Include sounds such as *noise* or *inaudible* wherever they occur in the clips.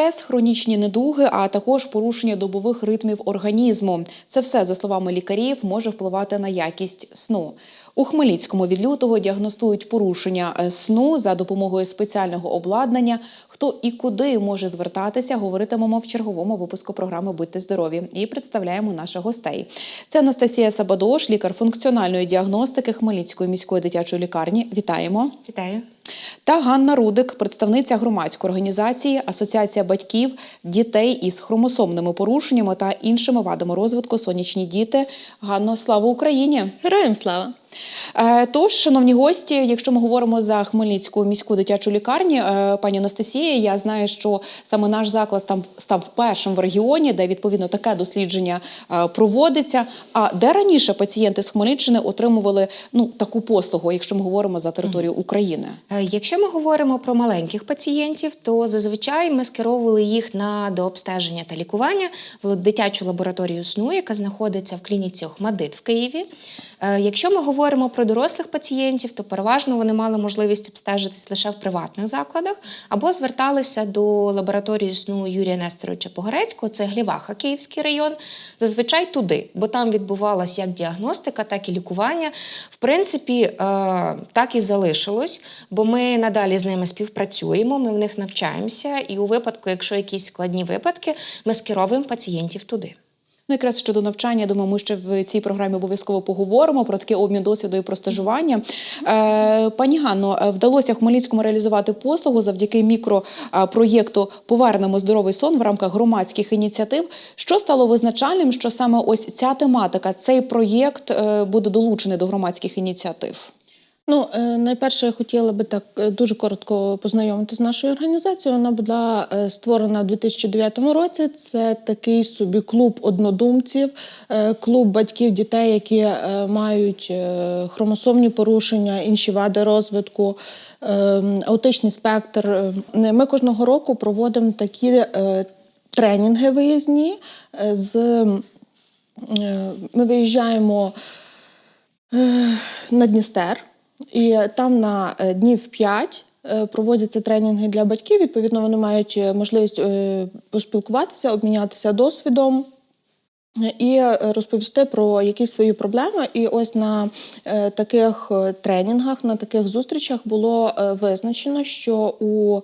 Стрес, хронічні недуги, а також порушення добових ритмів організму. Це все, за словами лікарів, може впливати на якість сну. У Хмельницькому від лютого діагностують порушення е, сну за допомогою спеціального обладнання. Хто і куди може звертатися, говоритимемо в черговому випуску програми Будьте здорові і представляємо наших гостей. Це Анастасія Сабадош, лікар функціональної діагностики Хмельницької міської дитячої лікарні. Вітаємо. Вітаю. Та Ганна Рудик, представниця громадської організації Асоціація батьків дітей із хромосомними порушеннями та іншими вадами розвитку сонячні діти. Ганно, слава Україні! Героям слава! Е, Тож, шановні гості, якщо ми говоримо за Хмельницьку міську дитячу лікарню, е, пані Анастасія, я знаю, що саме наш заклад там став першим в регіоні, де відповідно таке дослідження е, проводиться. А де раніше пацієнти з Хмельниччини отримували ну таку послугу, якщо ми говоримо за територію України? Якщо ми говоримо про маленьких пацієнтів, то зазвичай ми скеровували їх на дообстеження та лікування в дитячу лабораторію сну, яка знаходиться в клініці Охмадит в Києві. Е, Якщо ми говоримо про дорослих пацієнтів, то переважно вони мали можливість обстежитись лише в приватних закладах або зверталися до лабораторії сну Юрія Нестеровича Погорецького, це Гліваха, Київський район, зазвичай туди, бо там відбувалася як діагностика, так і лікування. В принципі, е, так і залишилось, бо ми надалі з ними співпрацюємо, ми в них навчаємося, і у випадку, якщо якісь складні випадки, ми скеровуємо пацієнтів туди. Ну, якраз щодо навчання, думаю, ми ще в цій програмі обов'язково поговоримо про такий обмін досвіду і про стажування. Е, пані Ганно, е, вдалося Хмельницькому реалізувати послугу завдяки мікропроєкту Повернемо здоровий сон в рамках громадських ініціатив. Що стало визначальним, що саме ось ця тематика, цей проєкт е, буде долучений до громадських ініціатив? Ну, е, найперше, я хотіла би так е, дуже коротко познайомити з нашою організацією. Вона була е, створена у 2009 році. Це такий собі клуб однодумців, клуб батьків дітей, які мають хромосомні порушення, інші вади розвитку, аутичний спектр. Ми кожного року проводимо такі тренінги виїзні. З ми виїжджаємо на Дністер. І там на е, днів 5 е, проводяться тренінги для батьків. Відповідно, вони мають е, можливість поспілкуватися, обмінятися досвідом. І розповісти про якісь свої проблеми. І ось на таких тренінгах, на таких зустрічах було визначено, що у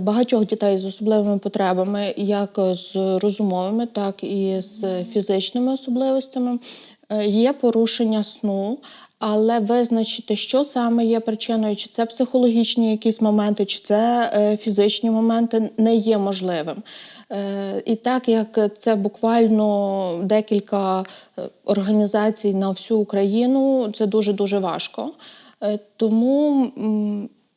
багатьох дітей з особливими потребами, як з розумовими, так і з фізичними особливостями, є порушення сну. Але визначити, що саме є причиною, чи це психологічні якісь моменти, чи це е, фізичні моменти, не є можливим. Е, І так як це буквально декілька е, організацій на всю Україну, це дуже дуже важко. Тому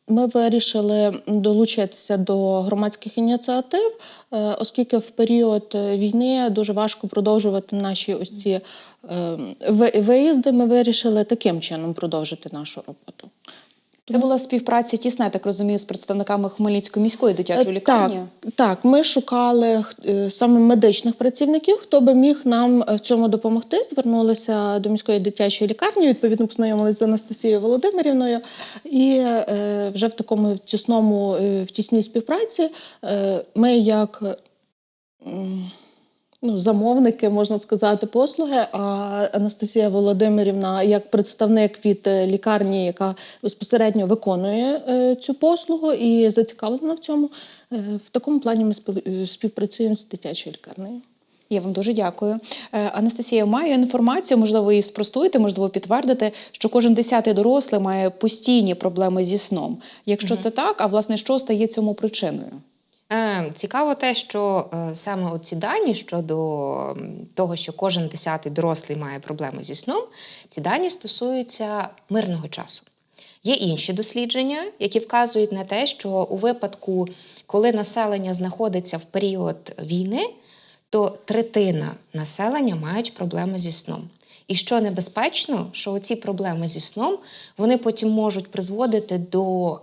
ми вирішили долучитися до громадських ініціатив, е, оскільки в період війни дуже важко продовжувати наші ось ці е, виїзди. Ми вирішили таким чином продовжити нашу роботу. Це була співпраця тісна, я так розумію, з представниками Хмельницької міської дитячої Е, лікарні. Так, ми шукали е, саме медичних працівників, хто би міг нам е, в цьому допомогти. Звернулися до міської дитячої лікарні, відповідно познайомилися з Анастасією Володимирівною. І вже в такому тісному, в тісній співпраці ми як. Ну, замовники, можна сказати, послуги. А Анастасія Володимирівна, як представник від е, лікарні, яка безпосередньо виконує е, цю послугу і зацікавлена в цьому, е, в такому плані ми співпрацюємо з дитячою лікарнею. Я вам дуже дякую. Анастасія, маю інформацію, можливо, її спростуєте, можливо, підтвердите, що кожен десятий дорослий має постійні проблеми зі сном. Якщо Мгм. це так, а власне, що стає цьому причиною? Е, Цікаво те, що е, саме оці дані щодо того, що кожен десятий дорослий має проблеми зі сном, ці дані стосуються мирного часу. Є інші дослідження, які вказують на те, що у випадку, коли населення знаходиться в період війни, то третина населення мають проблеми зі сном. І що небезпечно, що ці проблеми зі сном вони потім можуть призводити до е,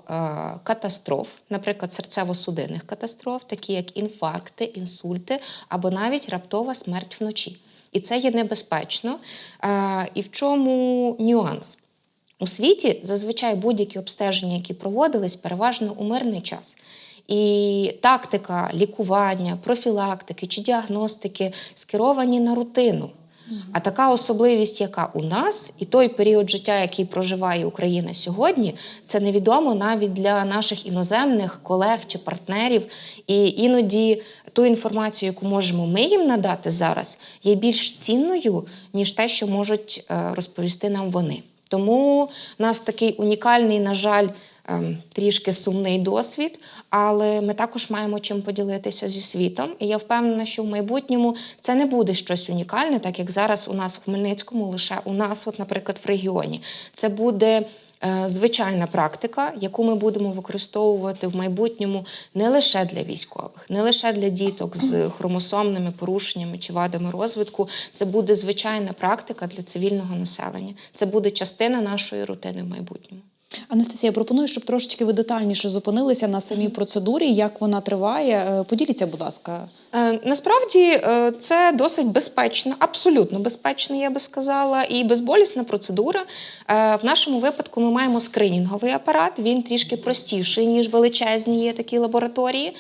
катастроф, наприклад, серцево-судинних катастроф, такі як інфаркти, інсульти або навіть раптова смерть вночі. І це є небезпечно. Е, і в чому нюанс? У світі зазвичай будь-які обстеження, які проводились, переважно у мирний час. І тактика лікування, профілактики чи діагностики скеровані на рутину. А така особливість, яка у нас, і той період життя, який проживає Україна сьогодні, це невідомо навіть для наших іноземних колег чи партнерів. І іноді ту інформацію, яку можемо ми їм надати зараз, є більш цінною, ніж те, що можуть е, розповісти нам вони. Тому в нас такий унікальний, на жаль, трішки сумний досвід, але ми також маємо чим поділитися зі світом. І я впевнена, що в майбутньому це не буде щось унікальне, так як зараз у нас в Хмельницькому, лише у нас, от, наприклад, в регіоні. Це буде. е, Звичайна практика, яку ми будемо використовувати в майбутньому не лише для військових, не лише для діток з хромосомними порушеннями чи вадами розвитку. Це буде звичайна практика для цивільного населення. Це буде частина нашої рутини в майбутньому. Анастасія, пропоную, щоб трошечки ви детальніше зупинилися на самій процедурі, як вона триває. Е, Поділіться, будь ласка. Е, Насправді е, це досить безпечна, абсолютно безпечна, я би сказала, і безболісна процедура. В нашому випадку ми маємо скринінговий апарат. Він трішки простіший, ніж величезні є такі лабораторії.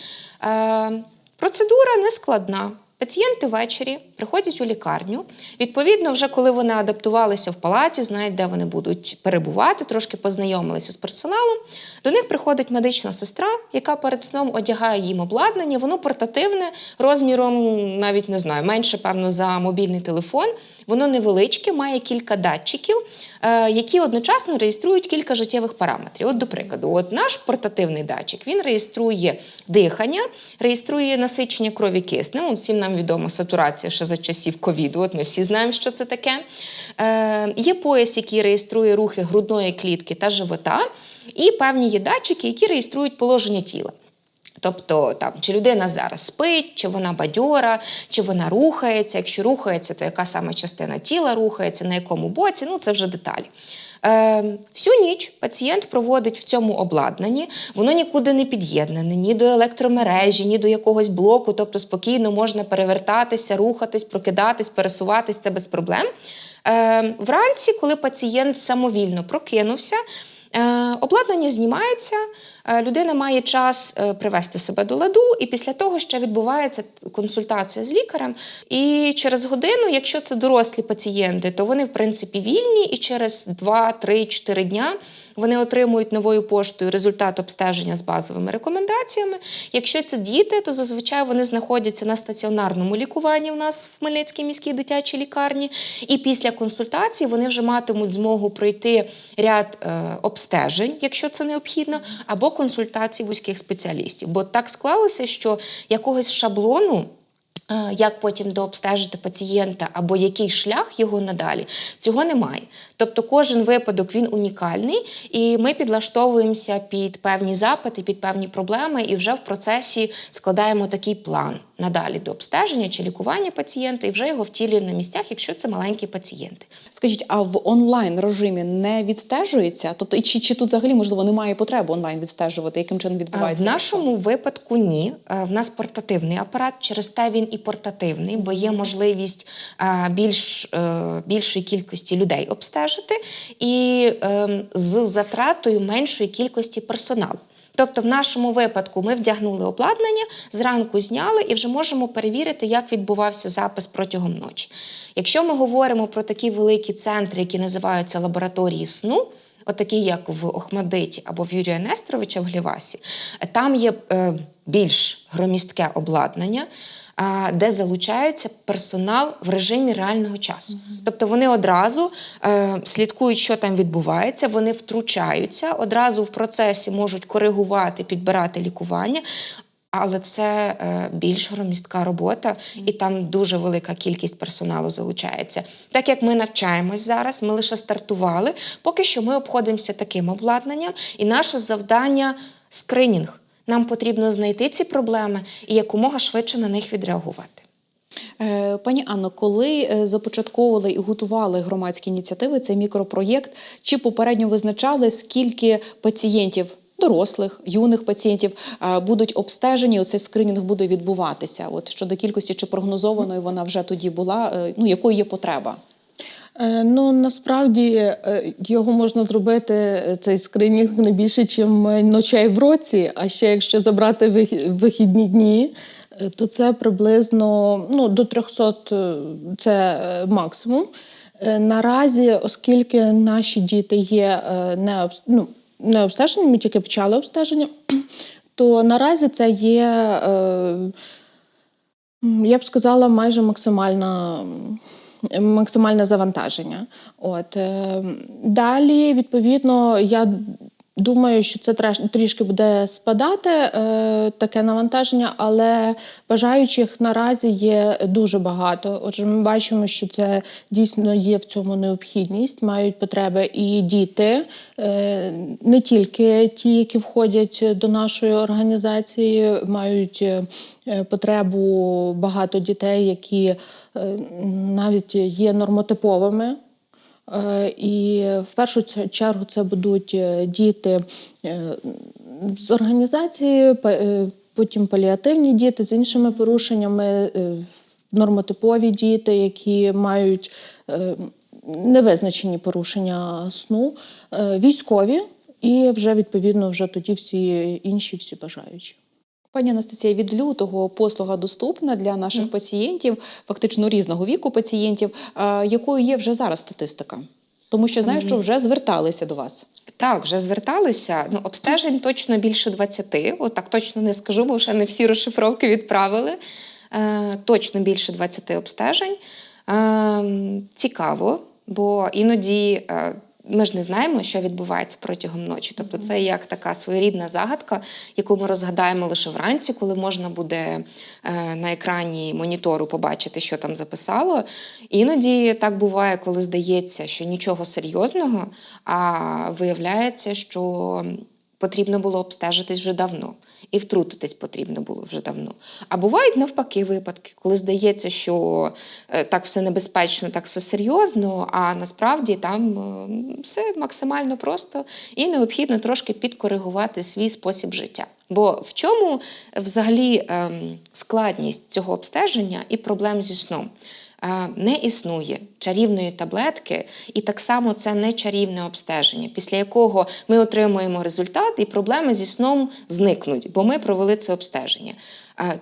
Процедура не складна. Пацієнти ввечері приходять у лікарню. Відповідно, вже коли вони адаптувалися в палаті, знають, де вони будуть перебувати, трошки познайомилися з персоналом. До них приходить медична сестра, яка перед сном одягає їм обладнання. Воно портативне, розміром навіть не знаю, менше, певно, за мобільний телефон. Воно невеличке, має кілька датчиків, е, які одночасно реєструють кілька життєвих параметрів. От, до прикладу, от наш портативний датчик він реєструє дихання, реєструє насичення крові киснем. Всім нам відома сатурація ще за часів ковіду. От ми всі знаємо, що це таке. Е, є пояс, який реєструє рухи грудної клітки та живота, і певні є датчики, які реєструють положення тіла. Тобто, там, чи людина зараз спить, чи вона бадьора, чи вона рухається. Якщо рухається, то яка саме частина тіла рухається, на якому боці, ну це вже деталі. Е, всю ніч пацієнт проводить в цьому обладнанні, воно нікуди не під'єднане, ні до електромережі, ні до якогось блоку, тобто спокійно можна перевертатися, рухатись, прокидатись, пересуватись, це без проблем. Е, вранці, коли пацієнт самовільно прокинувся, е, обладнання знімається, людина має час е, привести себе до ладу, і після того ще відбувається консультація з лікарем. І через годину, якщо це дорослі пацієнти, то вони в принципі вільні, і через 2, 3, 4 дня вони отримують новою поштою результат обстеження з базовими рекомендаціями. Якщо це діти, то зазвичай вони знаходяться на стаціонарному лікуванні у нас в Хмельницькій міській дитячій лікарні. І після консультації вони вже матимуть змогу пройти ряд е, обстежень, якщо це необхідно, або консультацій вузьких спеціалістів. Бо так склалося, що якогось шаблону. Е, Як потім дообстежити пацієнта або який шлях його надалі, цього немає. Тобто кожен випадок він унікальний, і ми підлаштовуємося під певні запити, під певні проблеми, і вже в процесі складаємо такий план надалі до обстеження чи лікування пацієнта, і вже його втілюємо на місцях, якщо це маленькі пацієнти. Скажіть, а в онлайн режимі не відстежується? Тобто, і чи, чи тут взагалі можливо немає потреби онлайн відстежувати, яким чином А відбувається? В нашому випадку ні. Е, В нас портативний апарат, через те він і портативний, бо є можливість е, більш, е, більшої кількості людей обстежити і ем, з затратою меншої кількості персоналу. Тобто, в нашому випадку ми вдягнули обладнання, зранку зняли і вже можемо перевірити, як відбувався запис протягом ночі. Якщо ми говоримо про такі великі центри, які називаються лабораторії сну, отакі як в Охмадиті або в Юрія Несторовича в Глівасі, там є е, більш громістке обладнання, де залучається персонал в режимі реального часу. Тобто вони одразу е, слідкують, що там відбувається, вони втручаються, одразу в процесі можуть коригувати, підбирати лікування. Але це е, більш громістка робота, і там дуже велика кількість персоналу залучається. Так як ми навчаємось зараз, ми лише стартували. Поки що ми обходимося таким обладнанням, і наше завдання скринінг. Нам потрібно знайти ці проблеми і якомога швидше на них відреагувати. Е, Пані Анно, коли е, започатковували і готували громадські ініціативи, цей мікропроєкт, чи попередньо визначали, скільки пацієнтів, дорослих, юних пацієнтів е, будуть обстежені, оцей скринінг буде відбуватися? От щодо кількості, чи прогнозованою вона вже тоді була, ну якою є потреба? Е, Ну насправді е, його можна зробити е, цей скринінг не більше, ніж ночей в році. А ще якщо забрати вихідні дні, то це приблизно ну, до 300 е, це максимум. Наразі, оскільки наші діти є не, ну, не обстежені, ми тільки почали обстеження, *clears throat* то наразі це є, я б сказала, майже максимальна. Максимальне завантаження. От е, далі, відповідно, я думаю, що це трішки буде спадати е, таке навантаження, але бажаючих наразі є дуже багато. Отже, ми бачимо, що це дійсно є в цьому необхідність, мають потреби і діти, е, не тільки ті, які входять до нашої організації, мають е, потребу багато дітей, які е, навіть є нормотиповими. Е, І в першу чергу це будуть е, діти е, з організації, потім паліативні діти з іншими порушеннями, нормотипові діти, які мають невизначені порушення сну, військові і вже відповідно вже тоді всі інші всі бажаючі. Пані Анастасія, від лютого послуга доступна для наших Мгм. пацієнтів, фактично різного віку пацієнтів. Якою є вже зараз статистика? Тому що знаю, що вже зверталися до вас. Так, вже зверталися. Ну, обстежень точно більше 20. От так точно не скажу, бо вже не всі розшифровки відправили. Е, точно більше 20 обстежень. Е, цікаво, бо іноді е, ми ж не знаємо, що відбувається протягом ночі. Тобто, це як така своєрідна загадка, яку ми розгадаємо лише вранці, коли можна буде е, на екрані монітору побачити, що там записало. Іноді так буває, коли здається, що нічого серйозного, а виявляється, що потрібно було обстежитись вже давно. І втрутитись потрібно було вже давно. А бувають навпаки випадки, коли здається, що е, так все небезпечно, так все серйозно, а насправді там е, все максимально просто і необхідно трошки підкоригувати свій спосіб життя. Бо в чому взагалі ем, складність цього обстеження і проблем зі сном? Не існує чарівної таблетки, і так само це не чарівне обстеження, після якого ми отримуємо результат, і проблеми зі сном зникнуть, бо ми провели це обстеження.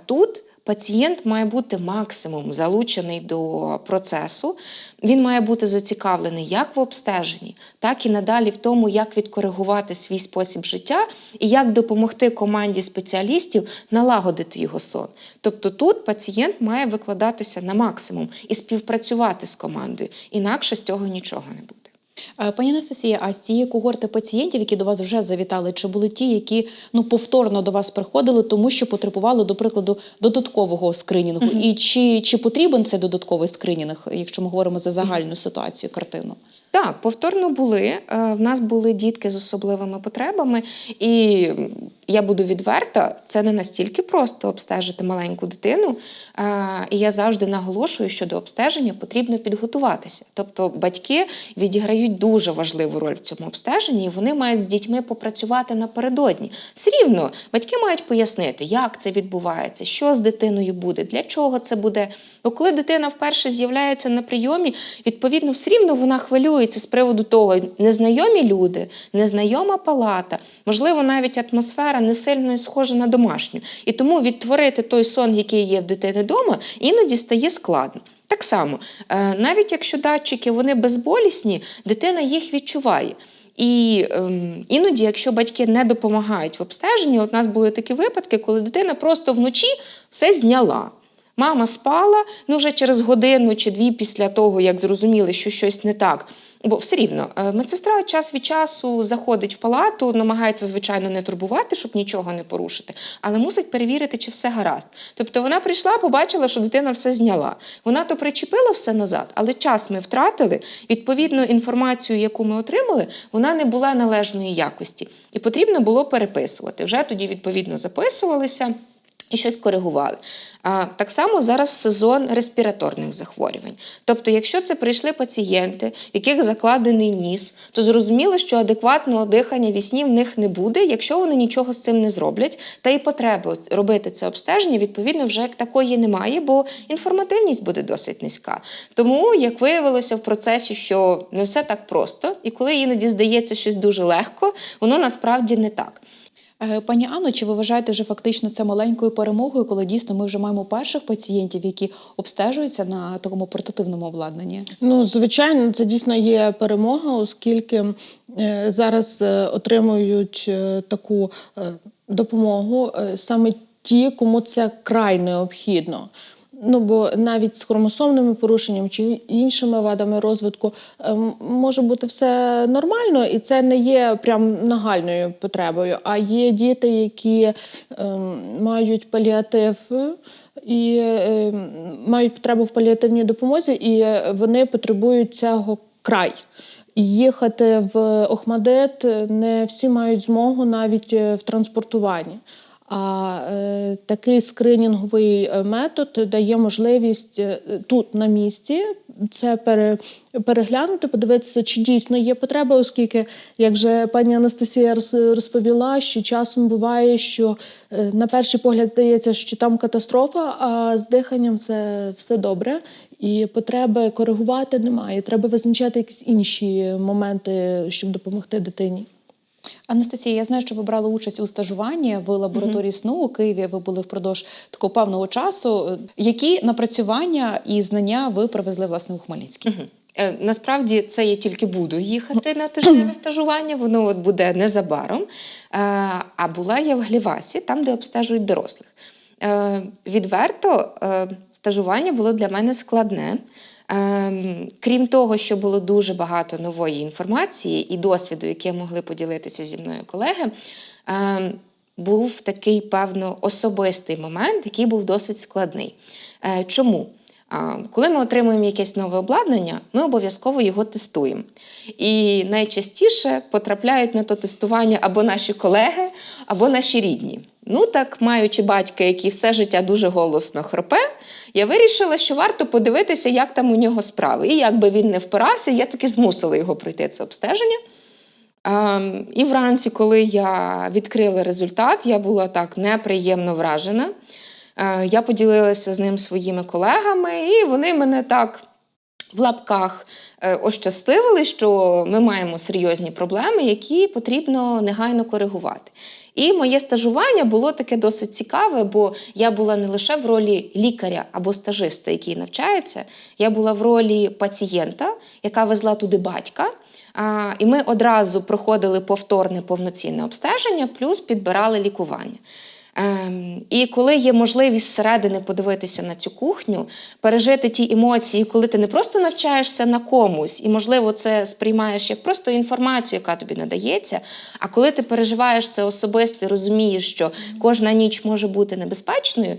Тут пацієнт має бути максимум залучений до процесу. Він має бути зацікавлений як в обстеженні, так і надалі в тому, як відкоригувати свій спосіб життя і як допомогти команді спеціалістів налагодити його сон. Тобто тут пацієнт має викладатися на максимум і співпрацювати з командою, інакше з цього нічого не буде. Е, Пані Анастасія, а з цієї когорти пацієнтів, які до вас вже завітали, чи були ті, які ну повторно до вас приходили, тому що потребували, до прикладу, додаткового скринінгу? Угу. І чи, чи потрібен цей додатковий скринінг, якщо ми говоримо за загальну ситуацію, картину? Так, повторно були. Е, В нас були дітки з особливими потребами, і я буду відверта, це не настільки просто обстежити маленьку дитину. Е, І я завжди наголошую, що до обстеження потрібно підготуватися. Тобто батьки відіграють дуже важливу роль в цьому обстеженні, і вони мають з дітьми попрацювати напередодні. Все рівно батьки мають пояснити, як це відбувається, що з дитиною буде, для чого це буде. Бо коли дитина вперше з'являється на прийомі, відповідно, все рівно вона хвилюється з приводу того, незнайомі люди, незнайома палата, можливо, навіть атмосфера не сильно схожа на домашню. І тому відтворити той сон, який є в дитини вдома, іноді стає складно. Так само, е, навіть якщо датчики вони безболісні, дитина їх відчуває. І ем, іноді, якщо батьки не допомагають в обстеженні, от у нас були такі випадки, коли дитина просто вночі все зняла. Мама спала, ну вже через годину чи дві після того, як зрозуміли, що щось не так. Бо все рівно е, медсестра час від часу заходить в палату, намагається, звичайно, не турбувати, щоб нічого не порушити, але мусить перевірити, чи все гаразд. Тобто вона прийшла, побачила, що дитина все зняла. Вона то причепила все назад, але час ми втратили. Відповідно, інформацію, яку ми отримали, вона не була належної якості. І потрібно було переписувати. Вже тоді, відповідно, записувалися. І щось коригували. А, так само зараз сезон респіраторних захворювань. Тобто, якщо це прийшли пацієнти, яких закладений ніс, то зрозуміло, що адекватного дихання вісні в них не буде, якщо вони нічого з цим не зроблять. Та і потреби робити це обстеження, відповідно, вже як такої немає, бо інформативність буде досить низька. Тому, як виявилося в процесі, що не все так просто, і коли іноді здається щось дуже легко, воно насправді не так. Е, Пані Анно, чи ви вважаєте вже фактично це маленькою перемогою, коли дійсно ми вже маємо перших пацієнтів, які обстежуються на такому портативному обладнанні? Ну, звичайно, це дійсно є перемога, оскільки е, зараз е, отримують таку допомогу саме ті, кому це край необхідно. Ну, бо навіть з хромосомними порушеннями чи іншими вадами розвитку е, може бути все нормально, і це не є прям нагальною потребою. А є діти, які е, мають паліатив і е, мають потребу в паліативній допомозі, і вони потребують цього край. Їхати в Охмадит не всі мають змогу навіть е, в транспортуванні. А е, такий скринінговий е, метод дає можливість е, тут на місці це пере, переглянути, подивитися, чи дійсно є потреба, оскільки, як вже пані Анастасія роз- розповіла, що часом буває, що е, на перший погляд здається, що там катастрофа, а з диханням все, все добре, і потреби коригувати немає. Треба визначати якісь інші моменти, щоб допомогти дитині. Анастасія, я знаю, що ви брали участь у стажуванні в лабораторії сну у Києві. Ви були впродовж такого певного часу. Які напрацювання і знання ви привезли власне у Хмельницький? Е, Насправді це я тільки буду їхати на тижневе *clears throat* стажування, воно от буде незабаром. Е, А була я в Глівасі, там, де обстежують дорослих. Е, Відверто, стажування було для мене складне. Ем, Крім того, що було дуже багато нової інформації і досвіду, яким могли поділитися зі мною колеги, ем, був такий певно особистий момент, який був досить складний. Е, Чому? Коли ми отримуємо якесь нове обладнання, ми обов'язково його тестуємо. І найчастіше потрапляють на то тестування або наші колеги, або наші рідні. Ну так, маючи батька, який все життя дуже голосно хропе, я вирішила, що варто подивитися, як там у нього справи. І як би він не впирався, я таки змусила його пройти це обстеження. І вранці, коли я відкрила результат, я була так неприємно вражена. Е, Я поділилася з ним своїми колегами, і вони мене так в лапках е, що ми маємо серйозні проблеми, які потрібно негайно коригувати. І моє стажування було таке досить цікаве, бо я була не лише в ролі лікаря або стажиста, який навчається, я була в ролі пацієнта, яка везла туди батька. І ми одразу проходили повторне повноцінне обстеження, плюс підбирали лікування. Ем, І коли є можливість зсередини подивитися на цю кухню, пережити ті емоції, коли ти не просто навчаєшся на комусь, і, можливо, це сприймаєш як просто інформацію, яка тобі надається. А коли ти переживаєш це особисто, розумієш, що кожна ніч може бути небезпечною.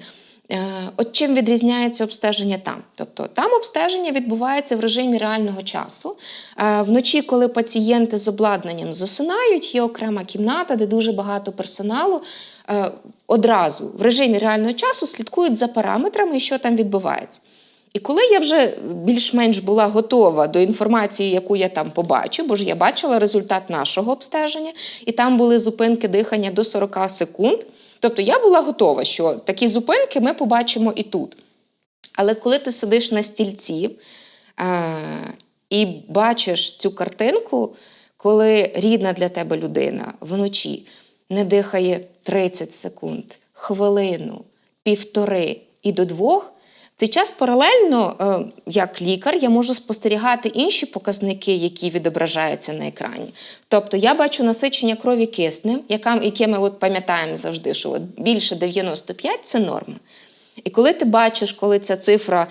е, От чим відрізняється обстеження там? Тобто там обстеження відбувається в режимі реального часу. Е, Вночі, коли пацієнти з обладнанням засинають, є окрема кімната, де дуже багато персоналу. Е, Одразу в режимі реального часу слідкують за параметрами що там відбувається. І коли я вже більш-менш була готова до інформації, яку я там побачу, бо ж я бачила результат нашого обстеження, і там були зупинки дихання до 40 секунд. Тобто я була готова, що такі зупинки ми побачимо і тут. Але коли ти сидиш на стільці е, і бачиш цю картинку, коли рідна для тебе людина вночі не дихає 30 секунд, хвилину, півтори і до двох. В цей час паралельно, е, як лікар, я можу спостерігати інші показники, які відображаються на екрані. Тобто я бачу насичення крові киснем, яке ми от пам'ятаємо завжди, що от більше 95 це норма. І коли ти бачиш, коли ця цифра,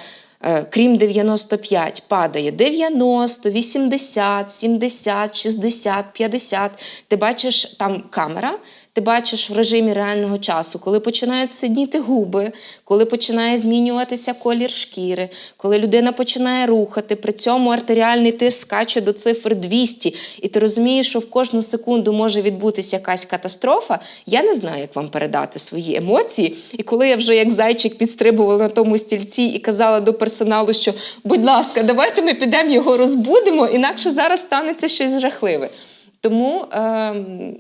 крім 95, падає. 90, 80, 70, 60, 50, ти бачиш там камера, ти бачиш в режимі реального часу, коли починають сидіти губи, коли починає змінюватися колір шкіри, коли людина починає рухати, при цьому артеріальний тиск скаче до цифр 200, і ти розумієш, що в кожну секунду може відбутися якась катастрофа. Я не знаю, як вам передати свої емоції. І коли я вже як зайчик підстрибувала на тому стільці і казала до персоналу, що будь ласка, давайте ми підемо його розбудимо, інакше зараз станеться щось жахливе. Тому е,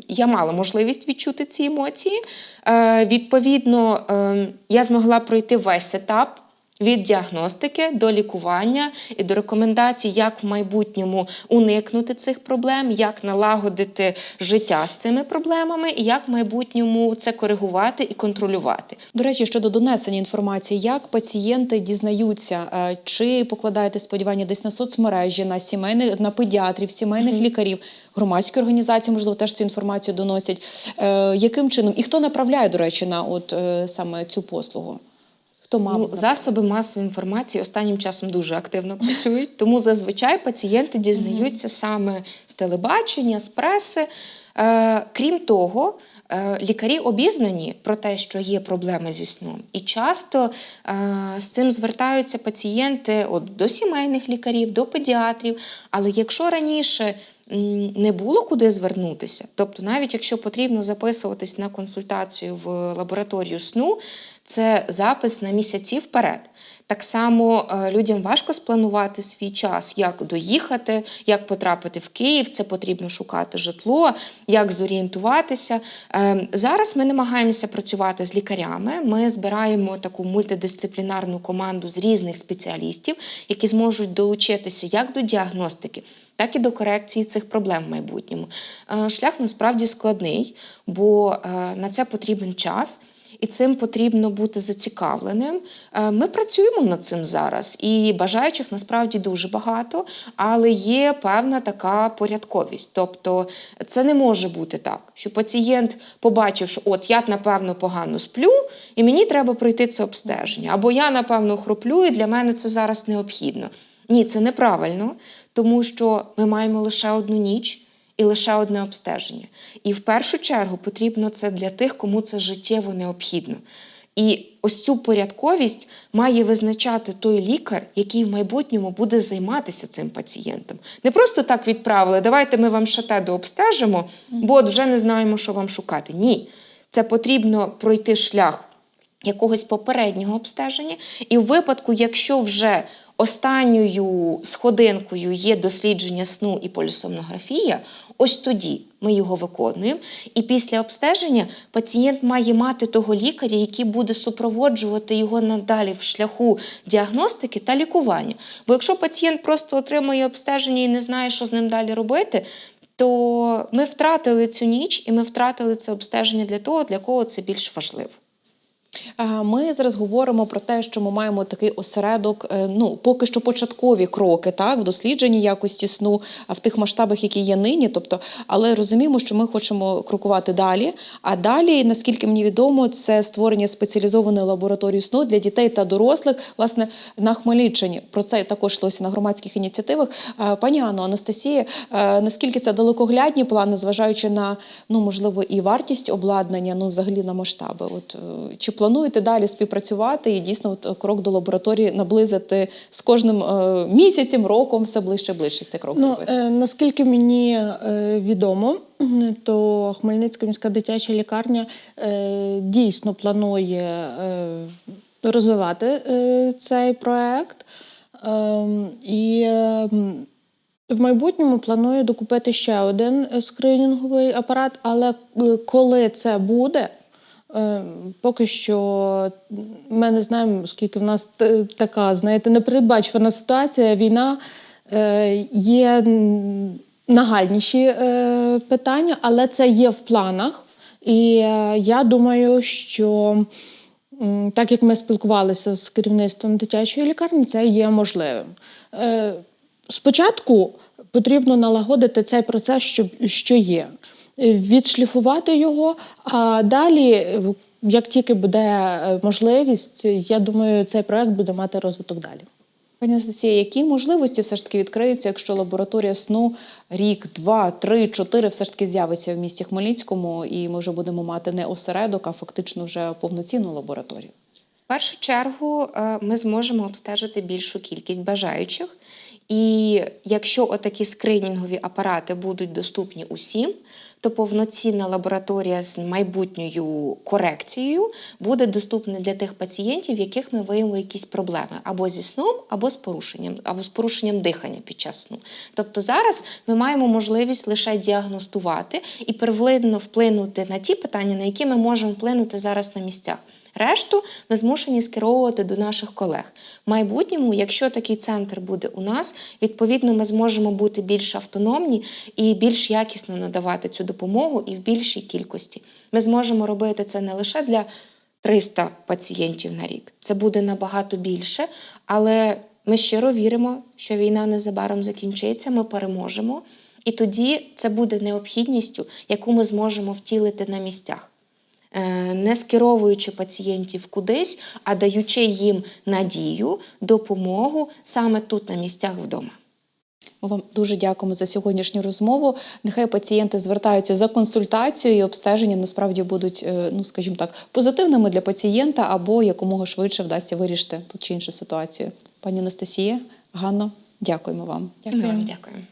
я мала можливість відчути ці емоції. Е, відповідно, е, я змогла пройти весь етап. Від діагностики до лікування і до рекомендацій, як в майбутньому уникнути цих проблем, як налагодити життя з цими проблемами, і як в майбутньому це коригувати і контролювати. До речі, щодо донесення інформації, як пацієнти дізнаються, е, чи покладаєте сподівання десь на соцмережі, на сімейних, на педіатрів, сімейних Мгм. лікарів, громадські організації, можливо, теж цю інформацію доносять. Е, яким чином і хто направляє, до речі, на от е, саме цю послугу? Хто мав Ну, засоби масової інформації останнім часом дуже активно працюють, тому зазвичай пацієнти дізнаються саме з телебачення, з преси. Е, крім того, е, лікарі обізнані про те, що є проблеми зі сном, і часто е, з цим звертаються пацієнти от, до сімейних лікарів, до педіатрів. Але якщо раніше не було куди звернутися, тобто навіть якщо потрібно записуватись на консультацію в лабораторію сну, це запис на місяці вперед. Так само е, людям важко спланувати свій час, як доїхати, як потрапити в Київ. Це потрібно шукати житло, як зорієнтуватися. Е, Зараз ми намагаємося працювати з лікарями. Ми збираємо таку мультидисциплінарну команду з різних спеціалістів, які зможуть долучитися як до діагностики, так і до корекції цих проблем в майбутньому. Е, Шлях насправді складний, бо на це потрібен час. І цим потрібно бути зацікавленим. Е, Ми працюємо над цим зараз, і бажаючих насправді дуже багато, але є певна така порядковість. Тобто це не може бути так, що пацієнт побачив, що от я напевно погано сплю, і мені треба пройти це обстеження, або я напевно хроплю, і для мене це зараз необхідно. Ні, це неправильно, тому що ми маємо лише одну ніч і лише одне обстеження. І в першу чергу потрібно це для тих, кому це життєво необхідно. І ось цю порядковість має визначати той лікар, який в майбутньому буде займатися цим пацієнтом. Не просто так відправили, давайте ми вам ще те дообстежимо, бо от вже не знаємо, що вам шукати. Ні, це потрібно пройти шлях якогось попереднього обстеження. І в випадку, якщо вже останньою сходинкою є дослідження сну і полісомнографія, ось тоді ми його виконуємо. І після обстеження пацієнт має мати того лікаря, який буде супроводжувати його надалі в шляху діагностики та лікування. Бо якщо пацієнт просто отримує обстеження і не знає, що з ним далі робити, то ми втратили цю ніч і ми втратили це обстеження для того, для кого це більш важливо. Ми зараз говоримо про те, що ми маємо такий осередок, е, ну поки що початкові кроки, так в дослідженні якості сну, в тих масштабах, які є нині. Тобто, але розуміємо, що ми хочемо крокувати далі. А далі, наскільки мені відомо, це створення спеціалізованої лабораторії сну для дітей та дорослих, власне, на Хмельниччині. Про це також йшлося на громадських ініціативах. Пані Анно, Анастасія, наскільки це далекоглядні плани, зважаючи на ну можливо і вартість обладнання, ну взагалі на масштаби? От е, чи плануєте далі співпрацювати і дійсно от, крок до лабораторії наблизити з кожним е, місяцем, роком все ближче ближче цей крок Ну, зробити? е, наскільки мені е, відомо, то Хмельницька міська дитяча лікарня е, дійсно планує е, розвивати е, цей проект. Е, і е, в майбутньому планує докупити ще один е, скринінговий апарат, але е, коли це буде, е, поки що ми не знаємо, скільки в нас така, знаєте, непередбачувана ситуація, війна. Е, Є нагальніші е, питання, але це є в планах. І е, я думаю, що так як ми спілкувалися з керівництвом дитячої лікарні, це є можливим. Е, Спочатку потрібно налагодити цей процес, що, що є, Е, відшліфувати його, а далі, як тільки буде е, можливість, я думаю, цей проект буде мати розвиток далі. Пані Анастасія, які можливості все ж таки відкриються, якщо лабораторія сну рік, два, три, чотири все ж таки з'явиться в місті Хмельницькому, і ми вже будемо мати не осередок, а фактично вже повноцінну лабораторію? В першу чергу е, ми зможемо обстежити більшу кількість бажаючих. І якщо отакі скринінгові апарати будуть доступні усім, то повноцінна лабораторія з майбутньою корекцією буде доступна для тих пацієнтів, в яких ми виявимо якісь проблеми або зі сном, або з порушенням, або з порушенням дихання під час сну. Тобто зараз ми маємо можливість лише діагностувати і первинно вплинути на ті питання, на які ми можемо вплинути зараз на місцях. Решту ми змушені скеровувати до наших колег. В майбутньому, якщо такий центр буде у нас, відповідно ми зможемо бути більш автономні і більш якісно надавати цю допомогу і в більшій кількості. Ми зможемо робити це не лише для 300 пацієнтів на рік, це буде набагато більше, але ми щиро віримо, що війна незабаром закінчиться, ми переможемо. І тоді це буде необхідністю, яку ми зможемо втілити на місцях. Е, не скеровуючи пацієнтів кудись, а даючи їм надію, допомогу саме тут, на місцях вдома. Ми вам дуже дякуємо за сьогоднішню розмову. Нехай пацієнти звертаються за консультацією і обстеження насправді будуть, е, ну скажімо так, позитивними для пацієнта або якомога швидше вдасться вирішити ту чи іншу ситуацію. Пані Анастасія, Ганно, дякуємо вам. Вам дякуємо.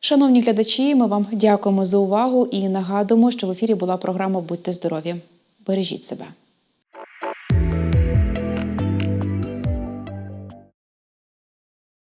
Шановні глядачі, ми вам дякуємо за увагу і нагадуємо, що в ефірі була програма Будьте здорові. Бережіть себе.